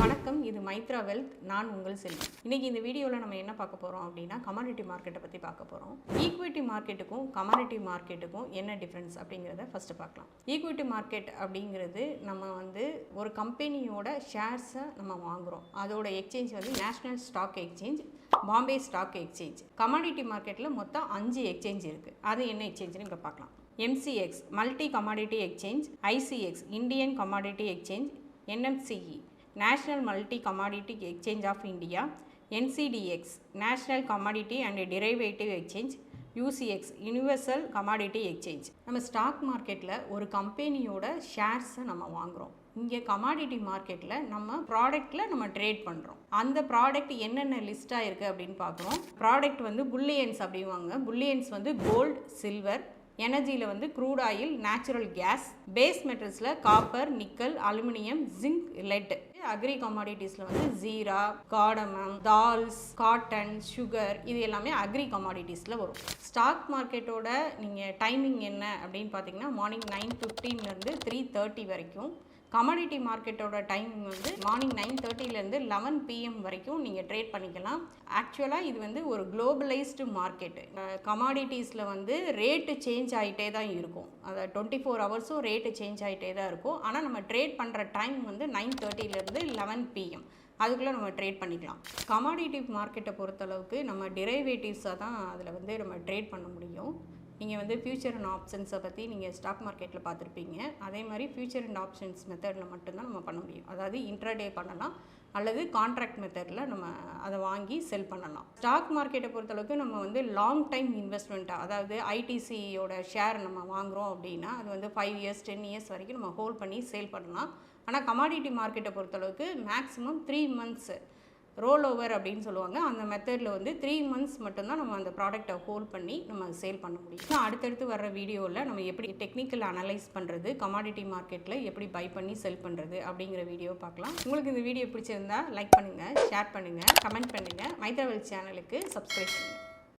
வணக்கம் இது மைத்ரா வெல்த் நான் உங்கள் செல்வி. இன்னைக்கு இந்த வீடியோவில் நம்ம என்ன பார்க்க போகிறோம் அப்படின்னா கமாடிட்டி மார்க்கெட்டை பற்றி பார்க்க போகிறோம் ஈக்விட்டி மார்க்கெட்டுக்கும் கமாடிட்டி மார்க்கெட்டுக்கும் என்ன டிஃப்ரென்ஸ் அப்படிங்கிறத ஃபஸ்ட்டு பார்க்கலாம். ஈக்விட்டி மார்க்கெட் அப்படிங்கிறது நம்ம வந்து ஒரு கம்பெனியோட ஷேர்ஸை நம்ம வாங்குகிறோம் அதோட எக்ஸ்சேஞ்ச் வந்து national stock exchange Bombay stock exchange commodity மார்க்கெட்டில் மொத்தம் அஞ்சு எக்ஸ்சேஞ்ச் இருக்குது அது என்ன எக்ஸ்சேஞ்சுன்னு இப்போ பார்க்கலாம். MCX multi commodity exchange ICX Indian commodity exchange NMCE national multi commodity exchange of India NCDEX national commodity and derivative exchange UCX universal commodity exchange நம்ம ஸ்டாக் மார்க்கெட்டில் ஒரு கம்பெனியோட ஷேர்ஸை நம்ம வாங்குகிறோம் இங்கே கமாடிட்டி மார்க்கெட்டில் நம்ம ப்ராடக்ட்டில் நம்ம ட்ரேட் பண்ணுறோம் அந்த ப்ராடக்ட் என்னென்ன லிஸ்ட்டாக இருக்குது அப்படின்னு பார்க்குறோம். ப்ராடக்ட் வந்து புல்லியன்ஸ் அப்படிவாங்க புல்லியன்ஸ் வந்து கோல்டு சில்வர் எனர்ஜியில் வந்து crude oil natural gas base மெட்டல்ஸில் copper nickel aluminium zinc lead. Agri கமாடிட்டிஸில் வந்து jeera cardamom dals cotton sugar இது எல்லாமே அக்ரி கமாடிட்டிஸில் வரும். ஸ்டாக் மார்க்கெட்டோட நீங்கள் டைமிங் என்ன அப்படின்னு பார்த்தீங்கன்னா மார்னிங் நைன் ஃபிஃப்டீன்லேருந்து த்ரீ தேர்ட்டி வரைக்கும் கமாடிட்டி மார்க்கெட்டோட டைமிங் வந்து மார்னிங் நைன் தேர்ட்டிலேருந்து லெவன் பிஎம் வரைக்கும் நீங்கள் ட்ரேட் பண்ணிக்கலாம். ஆக்சுவலாக இது வந்து ஒரு குளோபலைஸ்டு மார்க்கெட்டு கமாடிட்டிஸில் வந்து ரேட்டு சேஞ்ச் ஆகிட்டே தான் இருக்கும். அதை டுவெண்ட்டி ஃபோர் ஹவர்ஸும் ரேட்டு சேஞ்ச் ஆகிட்டே தான் இருக்கும். ஆனால் நம்ம ட்ரேட் பண்ணுற டைம் வந்து நைன் தேர்ட்டிலேருந்து லெவன் பிஎம் அதுக்குள்ளே நம்ம ட்ரேட் பண்ணிக்கலாம். கமாடிட்டி மார்க்கெட்டை பொறுத்தளவுக்கு நம்ம டிரைவேட்டிவ்ஸாக தான் அதில் வந்து நம்ம ட்ரேட் பண்ண முடியும். நீங்கள் வந்து ஃபியூச்சர் அண்ட் ஆப்ஷன்ஸை பற்றி நீங்கள் ஸ்டாக் மார்க்கெட்டில் பார்த்துருப்பீங்க. அதே மாதிரி ஃபியூச்சர் அண்ட் ஆப்ஷன்ஸ் மெத்தடில் மட்டும்தான் நம்ம பண்ண முடியும். அதாவது இன்ட்ராடே பண்ணலாம் அல்லது கான்ட்ராக்ட் மெத்தடில் நம்ம அதை வாங்கி செல் பண்ணலாம். ஸ்டாக் மார்க்கெட்டை பொறுத்தளவுக்கு நம்ம வந்து லாங் டைம் இன்வெஸ்ட்மெண்ட்டாக அதாவது ஐடிசியோட ஷேர் நம்ம வாங்குகிறோம் அப்படின்னா அது வந்து ஃபைவ் இயர்ஸ் டென் இயர்ஸ் வரைக்கும் நம்ம ஹோல்ட் பண்ணி சேல் பண்ணலாம். ஆனால் கமாடிட்டி மார்க்கெட்டை பொறுத்தளவுக்கு maximum three months roll over அப்படின்னு சொல்லுவாங்க. அந்த மெத்தடில் வந்து த்ரீ மந்த்ஸ் மட்டும்தான் நம்ம அந்த ப்ராடக்ட்டை ஹோல்ட் பண்ணி நம்ம சேல் பண்ண முடியும். ஸோ அடுத்தடுத்து வர வீடியோவில் நம்ம எப்படி டெக்னிக்கல் அனலைஸ் பண்ணுறது கமாடிட்டி மார்க்கெட்டில் எப்படி பை பண்ணி செல் பண்ணுறது அப்படிங்கிற வீடியோ பார்க்கலாம். உங்களுக்கு இந்த வீடியோ பிடிச்சிருந்தா லைக் பண்ணுங்கள் ஷேர் பண்ணுங்கள் கமெண்ட் பண்ணுங்கள் மைத்ராவல் சேனலுக்கு சப்ஸ்கிரைப் பண்ணுங்கள்